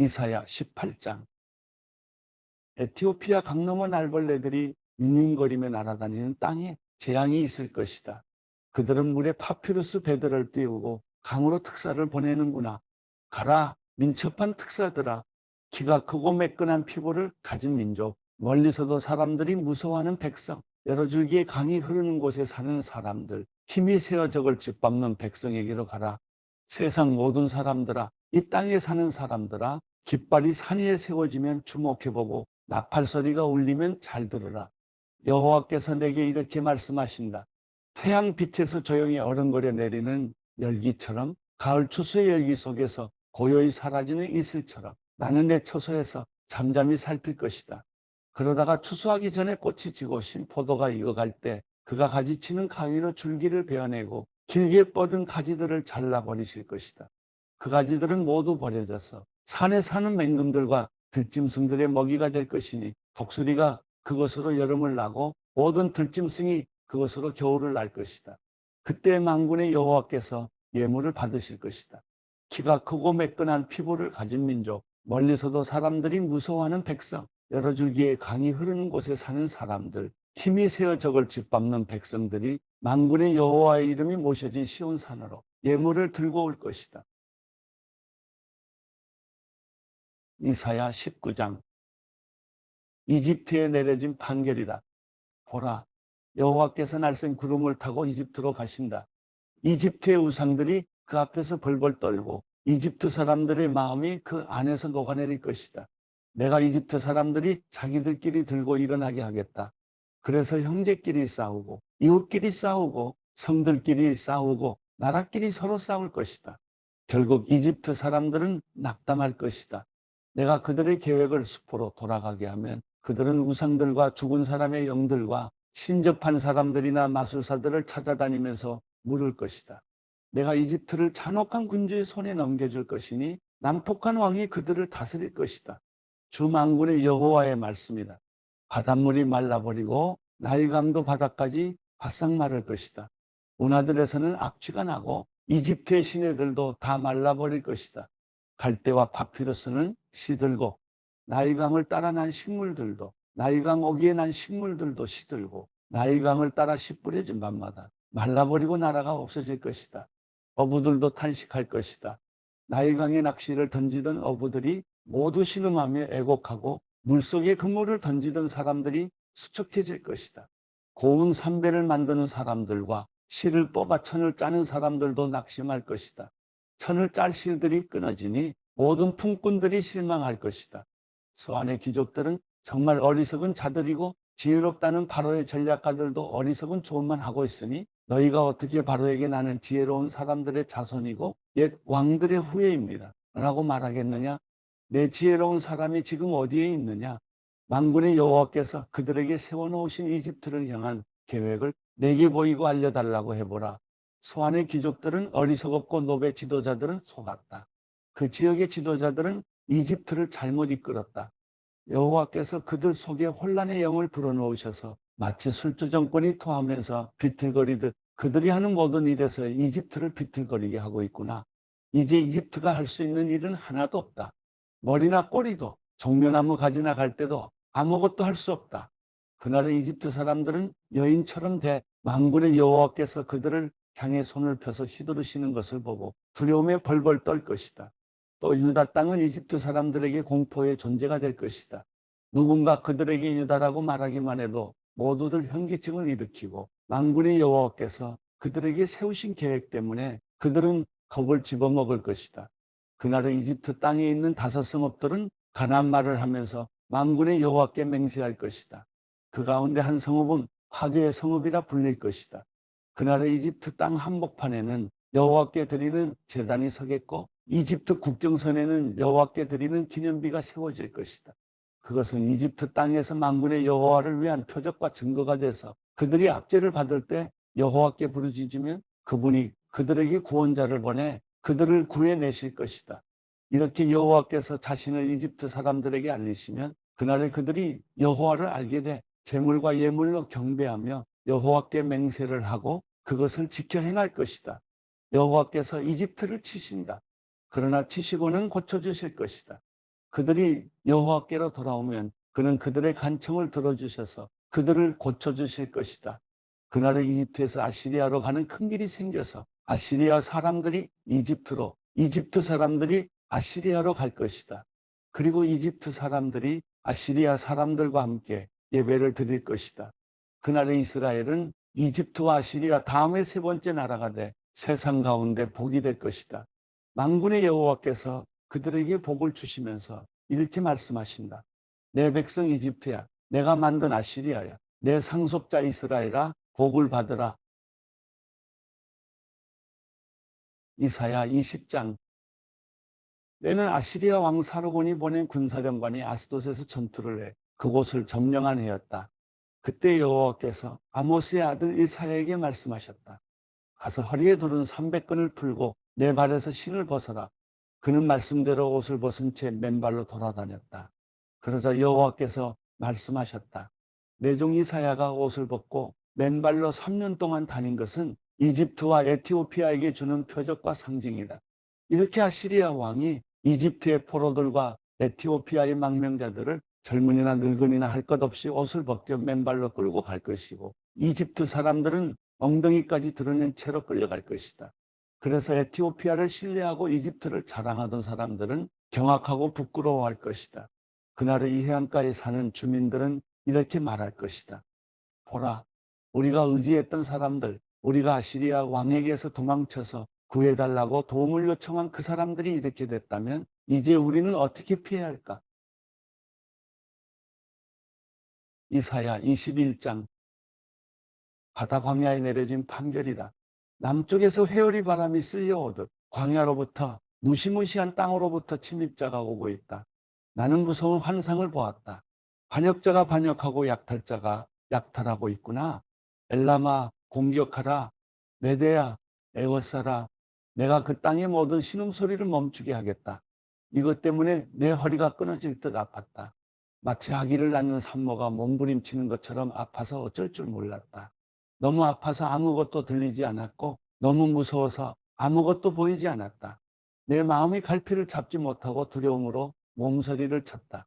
이사야 18장 에티오피아 강넘어 날벌레들이 윙윙거리며 날아다니는 땅에 재앙이 있을 것이다. 그들은 물에 파피루스 배들을 띄우고 강으로 특사를 보내는구나. 가라 민첩한 특사들아 키가 크고 매끈한 피부를 가진 민족 멀리서도 사람들이 무서워하는 백성 여러 줄기의 강이 흐르는 곳에 사는 사람들 힘이 세어 적을 짓밟는 백성에게로 가라. 세상 모든 사람들아 이 땅에 사는 사람들아 깃발이 산 위에 세워지면 주목해보고 나팔 소리가 울리면 잘 들으라. 여호와께서 내게 이렇게 말씀하신다. 태양 빛에서 조용히 어른거려 내리는 열기처럼 가을 추수의 열기 속에서 고요히 사라지는 이슬처럼 나는 내 처소에서 잠잠히 살필 것이다. 그러다가 추수하기 전에 꽃이 지고 신 포도가 익어갈 때 그가 가지치는 가위로 줄기를 베어내고 길게 뻗은 가지들을 잘라 버리실 것이다. 그 가지들은 모두 버려져서 산에 사는 맹금들과 들짐승들의 먹이가 될 것이니 독수리가 그것으로 여름을 나고 모든 들짐승이 그것으로 겨울을 날 것이다. 그때 망군의 여호와께서 예물을 받으실 것이다. 키가 크고 매끈한 피부를 가진 민족, 멀리서도 사람들이 무서워하는 백성, 여러 줄기의 강이 흐르는 곳에 사는 사람들, 힘이 세어 적을 짓밟는 백성들이 망군의 여호와의 이름이 모셔진 시온산으로 예물을 들고 올 것이다. 이사야 19장 이집트에 내려진 판결이다. 보라, 여호와께서 날쌘 구름을 타고 이집트로 가신다. 이집트의 우상들이 그 앞에서 벌벌 떨고 이집트 사람들의 마음이 그 안에서 녹아내릴 것이다. 내가 이집트 사람들이 자기들끼리 들고 일어나게 하겠다. 그래서 형제끼리 싸우고 이웃끼리 싸우고 성들끼리 싸우고 나라끼리 서로 싸울 것이다. 결국 이집트 사람들은 낙담할 것이다. 내가 그들의 계획을 수포로 돌아가게 하면 그들은 우상들과 죽은 사람의 영들과 신접한 사람들이나 마술사들을 찾아다니면서 물을 것이다. 내가 이집트를 잔혹한 군주의 손에 넘겨줄 것이니 난폭한 왕이 그들을 다스릴 것이다. 주망군의 여호와의 말씀이다. 바닷물이 말라버리고 나일강도 바다까지 바싹 마를 것이다. 운하들에서는 악취가 나고 이집트의 시내들도 다 말라버릴 것이다. 갈대와 파피루스는 시들고 나일강을 따라 난 식물들도 나일강 오기에 난 식물들도 시들고 나일강을 따라 씨 뿌려진 밤마다 말라버리고 나라가 없어질 것이다. 어부들도 탄식할 것이다. 나일강에 낚시를 던지던 어부들이 모두 신음하며 애곡하고 물속에 그물을 던지던 사람들이 수척해질 것이다. 고운 삼배를 만드는 사람들과 실을 뽑아 천을 짜는 사람들도 낙심할 것이다. 천을 짤 실들이 끊어지니 모든 품꾼들이 실망할 것이다. 서안의 귀족들은 정말 어리석은 자들이고 지혜롭다는 바로의 전략가들도 어리석은 조언만 하고 있으니 너희가 어떻게 바로에게 나는 지혜로운 사람들의 자손이고 옛 왕들의 후예입니다. 라고 말하겠느냐? 내 지혜로운 사람이 지금 어디에 있느냐? 만군의 여호와께서 그들에게 세워놓으신 이집트를 향한 계획을 내게 보이고 알려달라고 해보라. 소안의 귀족들은 어리석었고 노베 지도자들은 속았다. 그 지역의 지도자들은 이집트를 잘못 이끌었다. 여호와께서 그들 속에 혼란의 영을 불어넣으셔서 마치 술주 정권이 토하면서 비틀거리듯 그들이 하는 모든 일에서 이집트를 비틀거리게 하고 있구나. 이제 이집트가 할 수 있는 일은 하나도 없다. 머리나 꼬리도 종려나무 가지나 갈 때도 아무것도 할 수 없다. 그날의 이집트 사람들은 여인처럼 돼 망군의 여호와께서 그들을 향해 손을 펴서 휘두르시는 것을 보고 두려움에 벌벌 떨 것이다. 또 유다 땅은 이집트 사람들에게 공포의 존재가 될 것이다. 누군가 그들에게 유다라고 말하기만 해도 모두들 현기증을 일으키고 망군의 여호와께서 그들에게 세우신 계획 때문에 그들은 겁을 집어먹을 것이다. 그날의 이집트 땅에 있는 다섯 성읍들은 가난 말을 하면서 망군의 여호와께 맹세할 것이다. 그 가운데 한 성읍은 화교의 성읍이라 불릴 것이다. 그날의 이집트 땅 한복판에는 여호와께 드리는 제단이 서겠고 이집트 국경선에는 여호와께 드리는 기념비가 세워질 것이다. 그것은 이집트 땅에서 만군의 여호와를 위한 표적과 증거가 돼서 그들이 압제를 받을 때 여호와께 부르짖으면 그분이 그들에게 구원자를 보내 그들을 구해내실 것이다. 이렇게 여호와께서 자신을 이집트 사람들에게 알리시면 그날에 그들이 여호와를 알게 돼 재물과 예물로 경배하며 여호와께 맹세를 하고 그것을 지켜 행할 것이다. 여호와께서 이집트를 치신다. 그러나 치시고는 고쳐주실 것이다. 그들이 여호와께로 돌아오면 그는 그들의 간청을 들어주셔서 그들을 고쳐주실 것이다. 그날에 이집트에서 아시리아로 가는 큰 길이 생겨서 아시리아 사람들이 이집트로, 이집트 사람들이 아시리아로 갈 것이다. 그리고 이집트 사람들이 아시리아 사람들과 함께 예배를 드릴 것이다. 그날에 이스라엘은 이집트와 아시리아 다음에 세 번째 나라가 돼 세상 가운데 복이 될 것이다. 만군의 여호와께서 그들에게 복을 주시면서 이렇게 말씀하신다. 내 백성 이집트야. 내가 만든 아시리아야. 내 상속자 이스라엘아. 복을 받으라. 이사야 20장 내는 아시리아 왕 사르곤이 보낸 군사령관이 아스돗에서 전투를 해 그곳을 점령한 해였다. 그때 여호와께서 아모스의 아들 이사야에게 말씀하셨다. 가서 허리에 두른 300근을 풀고 내 발에서 신을 벗어라. 그는 말씀대로 옷을 벗은 채 맨발로 돌아다녔다. 그러자 여호와께서 말씀하셨다. 내 종 이사야가 옷을 벗고 맨발로 3년 동안 다닌 것은 이집트와 에티오피아에게 주는 표적과 상징이다. 이렇게 아시리아 왕이 이집트의 포로들과 에티오피아의 망명자들을 젊은이나 늙은이나 할 것 없이 옷을 벗겨 맨발로 끌고 갈 것이고 이집트 사람들은 엉덩이까지 드러낸 채로 끌려갈 것이다. 그래서 에티오피아를 신뢰하고 이집트를 자랑하던 사람들은 경악하고 부끄러워할 것이다. 그날의 이 해안가에 사는 주민들은 이렇게 말할 것이다. 보라, 우리가 의지했던 사람들, 우리가 아시리아 왕에게서 도망쳐서 구해달라고 도움을 요청한 그 사람들이 이렇게 됐다면 이제 우리는 어떻게 피해야 할까? 이사야 21장 바다 광야에 내려진 판결이다. 남쪽에서 회오리 바람이 쓸려오듯 광야로부터 무시무시한 땅으로부터 침입자가 오고 있다. 나는 무서운 환상을 보았다. 반역자가 반역하고 약탈자가 약탈하고 있구나. 엘라마 공격하라. 메데야 에워싸라. 내가 그 땅의 모든 신음소리를 멈추게 하겠다. 이것 때문에 내 허리가 끊어질 듯 아팠다. 마치 아기를 낳는 산모가 몸부림치는 것처럼 아파서 어쩔 줄 몰랐다. 너무 아파서 아무것도 들리지 않았고 너무 무서워서 아무것도 보이지 않았다. 내 마음이 갈피를 잡지 못하고 두려움으로 몸서리를 쳤다.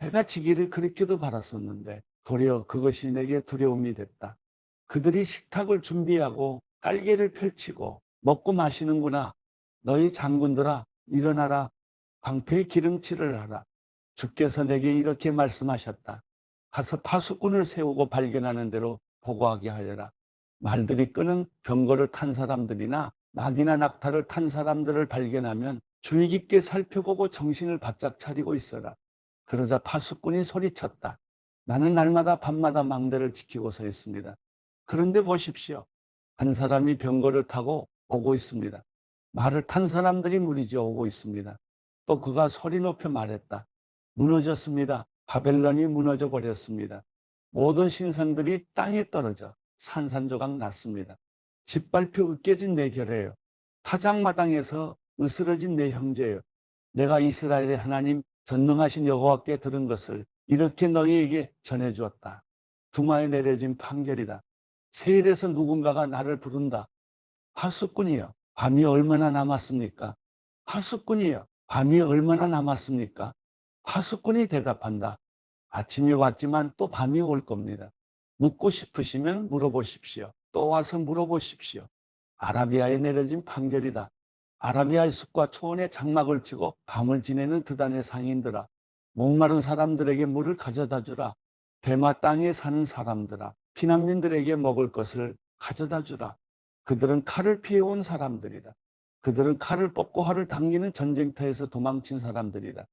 해가 지기를 그렇게도 바랐었는데 도리어 그것이 내게 두려움이 됐다. 그들이 식탁을 준비하고 깔개를 펼치고 먹고 마시는구나. 너희 장군들아 일어나라. 방패의 기름칠을 하라. 주께서 내게 이렇게 말씀하셨다. 가서 파수꾼을 세우고 발견하는 대로 보고하게 하여라. 말들이 끄는 병거를 탄 사람들이나 낙이나 낙타를 탄 사람들을 발견하면 주의 깊게 살펴보고 정신을 바짝 차리고 있어라. 그러자 파수꾼이 소리쳤다. 나는 날마다 밤마다 망대를 지키고 서 있습니다. 그런데 보십시오. 한 사람이 병거를 타고 오고 있습니다. 말을 탄 사람들이 무리지어 오고 있습니다. 또 그가 소리 높여 말했다. 무너졌습니다. 바벨론이 무너져 버렸습니다. 모든 신상들이 땅에 떨어져 산산조각 났습니다. 짓밟혀 으깨진 내 결에요. 타작마당에서 으스러진 내 형제요. 내가 이스라엘의 하나님 전능하신 여호와께 들은 것을 이렇게 너희에게 전해주었다. 두마에 내려진 판결이다. 세일에서 누군가가 나를 부른다. 하수꾼이요. 밤이 얼마나 남았습니까? 하수꾼이요. 밤이 얼마나 남았습니까? 하수꾼이 대답한다. 아침이 왔지만 또 밤이 올 겁니다. 묻고 싶으시면 물어보십시오. 또 와서 물어보십시오. 아라비아에 내려진 판결이다. 아라비아의 숲과 초원에 장막을 치고 밤을 지내는 드단의 상인들아. 목마른 사람들에게 물을 가져다 주라. 대마 땅에 사는 사람들아. 피난민들에게 먹을 것을 가져다 주라. 그들은 칼을 피해온 사람들이다. 그들은 칼을 뽑고 활을 당기는 전쟁터에서 도망친 사람들이다.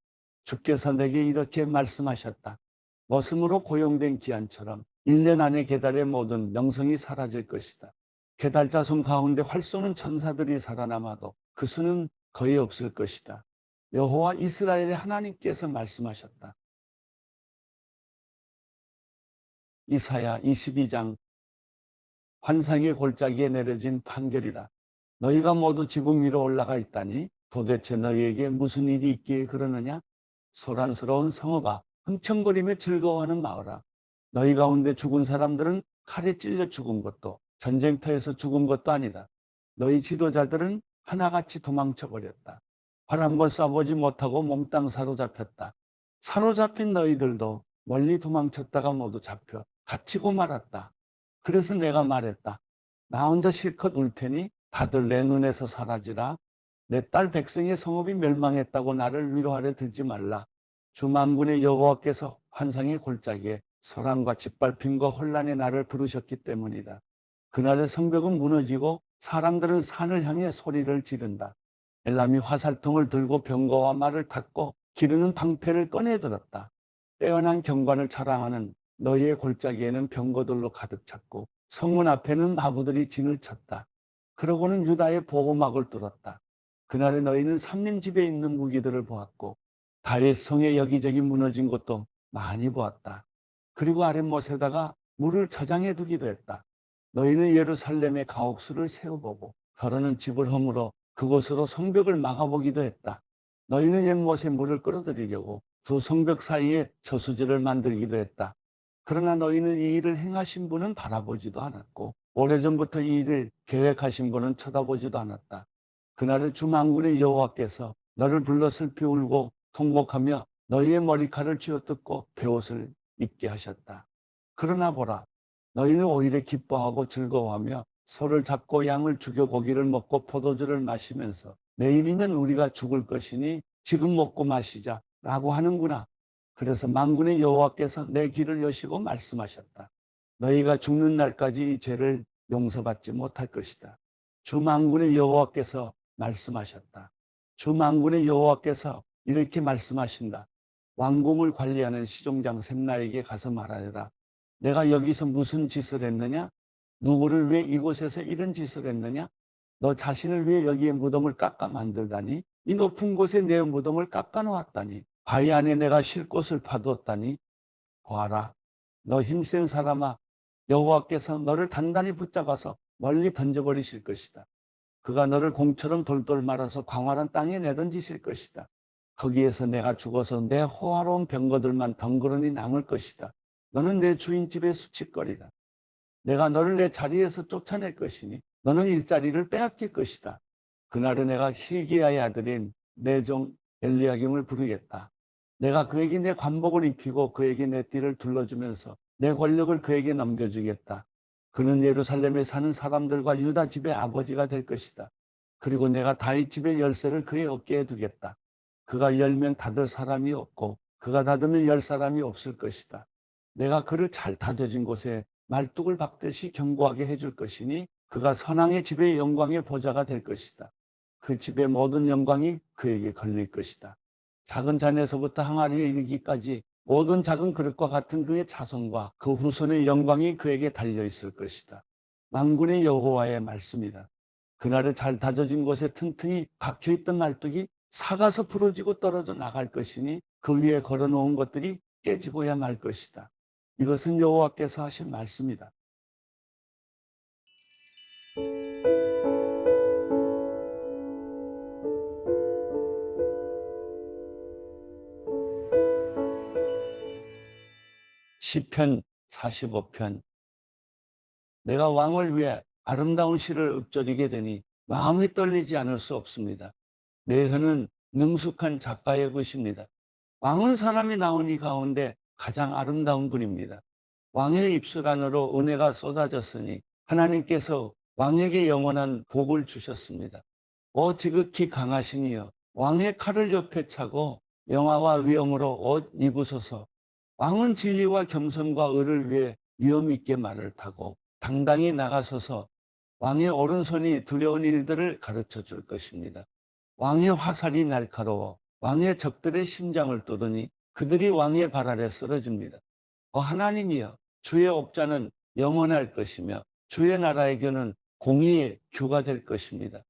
주께서 내게 이렇게 말씀하셨다. 머슴으로 고용된 기한처럼 1년 안에 계달의 모든 명성이 사라질 것이다. 계달 자 손 가운데 활 쏘는 천사들이 살아남아도 그 수는 거의 없을 것이다. 여호와 이스라엘의 하나님께서 말씀하셨다. 이사야 22장 환상의 골짜기에 내려진 판결이다. 너희가 모두 지붕 위로 올라가 있다니 도대체 너희에게 무슨 일이 있기에 그러느냐? 소란스러운 성읍아, 흥청거리며 즐거워하는 마을아. 너희 가운데 죽은 사람들은 칼에 찔려 죽은 것도 전쟁터에서 죽은 것도 아니다. 너희 지도자들은 하나같이 도망쳐 버렸다. 활한번 쏴보지 못하고 몽땅 사로잡혔다. 사로잡힌 너희들도 멀리 도망쳤다가 모두 잡혀 갇히고 말았다. 그래서 내가 말했다. 나 혼자 실컷 울 테니 다들 내 눈에서 사라지라. 내 딸 백성의 성읍이 멸망했다고 나를 위로하려 들지 말라. 주만군의 여호와께서 환상의 골짜기에 소란과 짓밟힘과 혼란의 나를 부르셨기 때문이다. 그날의 성벽은 무너지고 사람들은 산을 향해 소리를 지른다. 엘람이 화살통을 들고 병거와 말을 탔고 기르는 방패를 꺼내 들었다. 빼어난 경관을 자랑하는 너희의 골짜기에는 병거들로 가득 찼고 성문 앞에는 나부들이 진을 쳤다. 그러고는 유다의 보호막을 뚫었다. 그날에 너희는 삼림 집에 있는 무기들을 보았고 다윗 성의 여기저기 무너진 것도 많이 보았다. 그리고 아랫못에다가 물을 저장해 두기도 했다. 너희는 예루살렘의 가옥수를 세워보고 더러는 집을 허물어 그곳으로 성벽을 막아보기도 했다. 너희는 옛못에 물을 끌어들이려고 두 성벽 사이에 저수지를 만들기도 했다. 그러나 너희는 이 일을 행하신 분은 바라보지도 않았고 오래전부터 이 일을 계획하신 분은 쳐다보지도 않았다. 그날의 주망군의 여호와께서 너를 불러 슬피 울고 통곡하며 너희의 머리칼을 쥐어뜯고 베옷을 입게 하셨다. 그러나 보라, 너희는 오히려 기뻐하고 즐거워하며 소를 잡고 양을 죽여 고기를 먹고 포도주를 마시면서 내일이면 우리가 죽을 것이니 지금 먹고 마시자 라고 하는구나. 그래서 만군의 여호와께서 내 길을 여시고 말씀하셨다. 너희가 죽는 날까지 이 죄를 용서받지 못할 것이다. 주 만군의 여호와께서 말씀하셨다. 주 만군의 여호와께서 이렇게 말씀하신다. 왕궁을 관리하는 시종장 샘나에게 가서 말하여라. 내가 여기서 무슨 짓을 했느냐? 누구를 위해 이곳에서 이런 짓을 했느냐? 너 자신을 위해 여기에 무덤을 깎아 만들다니? 이 높은 곳에 내 무덤을 깎아 놓았다니? 바위 안에 내가 쉴 곳을 파두었다니? 보아라. 너 힘센 사람아. 여호와께서 너를 단단히 붙잡아서 멀리 던져버리실 것이다. 그가 너를 공처럼 돌돌 말아서 광활한 땅에 내던지실 것이다. 거기에서 내가 죽어서 내 호화로운 병거들만 덩그러니 남을 것이다. 너는 내 주인 집의 수치거리다. 내가 너를 내 자리에서 쫓아낼 것이니 너는 일자리를 빼앗길 것이다. 그날에 내가 힐기야의 아들인 내종 엘리야김을 부르겠다. 내가 그에게 내 관복을 입히고 그에게 내 띠를 둘러주면서 내 권력을 그에게 넘겨주겠다. 그는 예루살렘에 사는 사람들과 유다 집의 아버지가 될 것이다. 그리고 내가 다윗 집의 열쇠를 그의 어깨에 두겠다. 그가 열면 닫을 사람이 없고 그가 닫으면 열 사람이 없을 것이다. 내가 그를 잘 다져진 곳에 말뚝을 박듯이 견고하게 해줄 것이니 그가 선왕의 집의 영광의 보좌가 될 것이다. 그 집의 모든 영광이 그에게 걸릴 것이다. 작은 잔에서부터 항아리에 이르기까지 모든 작은 그릇과 같은 그의 자손과 그 후손의 영광이 그에게 달려 있을 것이다. 만군의 여호와의 말씀이다. 그날에 잘 다져진 곳에 튼튼히 박혀 있던 말뚝이 사가서 부러지고 떨어져 나갈 것이니 그 위에 걸어놓은 것들이 깨지고야 말 것이다. 이것은 여호와께서 하신 말씀이다. 시편 45편 내가 왕을 위해 아름다운 시를 읊조리게 되니 마음이 떨리지 않을 수 없습니다. 내 혀는 능숙한 작가의 것입니다. 왕은 사람이 나온 이 가운데 가장 아름다운 분입니다. 왕의 입술 안으로 은혜가 쏟아졌으니 하나님께서 왕에게 영원한 복을 주셨습니다. 오 지극히 강하시니여 왕의 칼을 옆에 차고 영화와 위엄으로 옷 입으소서 왕은 진리와 겸손과 의를 위해 위엄 있게 말을 타고 당당히 나가서서 왕의 오른손이 두려운 일들을 가르쳐 줄 것입니다. 왕의 화살이 날카로워 왕의 적들의 심장을 뚫으니 그들이 왕의 발 아래 쓰러집니다. 어 하나님이여 주의 옥자는 영원할 것이며 주의 나라에게는 공의의 규가 될 것입니다.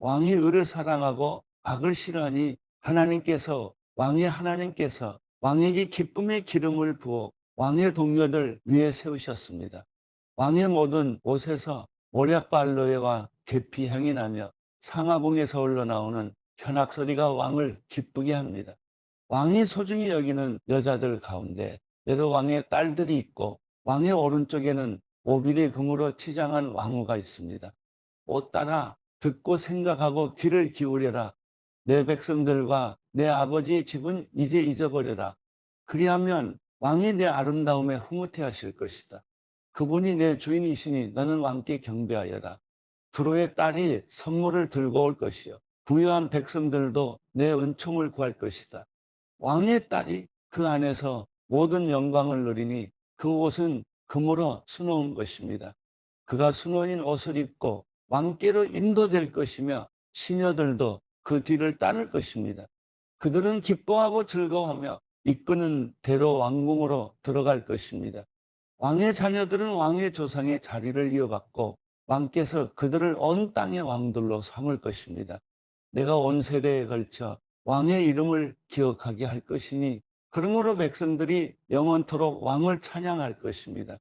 왕이 의를 사랑하고 악을 싫어하니 하나님께서 왕의 하나님께서 왕에게 기쁨의 기름을 부어 왕의 동료들 위에 세우셨습니다. 왕의 모든 옷에서 모략과 알로에와 계피 향이 나며 상하궁에서 흘러나오는 현악소리가 왕을 기쁘게 합니다. 왕이 소중히 여기는 여자들 가운데 여러 왕의 딸들이 있고 왕의 오른쪽에는 오빌의 금으로 치장한 왕후가 있습니다. 오 따라 듣고 생각하고 귀를 기울여라. 내 백성들과 내 아버지의 집은 이제 잊어버려라. 그리하면 왕이 내 아름다움에 흐뭇해 하실 것이다. 그분이 내 주인이시니 너는 왕께 경배하여라. 두로의 딸이 선물을 들고 올 것이요. 부유한 백성들도 내 은총을 구할 것이다. 왕의 딸이 그 안에서 모든 영광을 누리니 그 옷은 금으로 수놓은 것입니다. 그가 수놓인 옷을 입고 왕께로 인도될 것이며 시녀들도 그 뒤를 따를 것입니다. 그들은 기뻐하고 즐거워하며 이끄는 대로 왕궁으로 들어갈 것입니다. 왕의 자녀들은 왕의 조상의 자리를 이어받고 왕께서 그들을 온 땅의 왕들로 삼을 것입니다. 내가 온 세대에 걸쳐 왕의 이름을 기억하게 할 것이니 그러므로 백성들이 영원토록 왕을 찬양할 것입니다.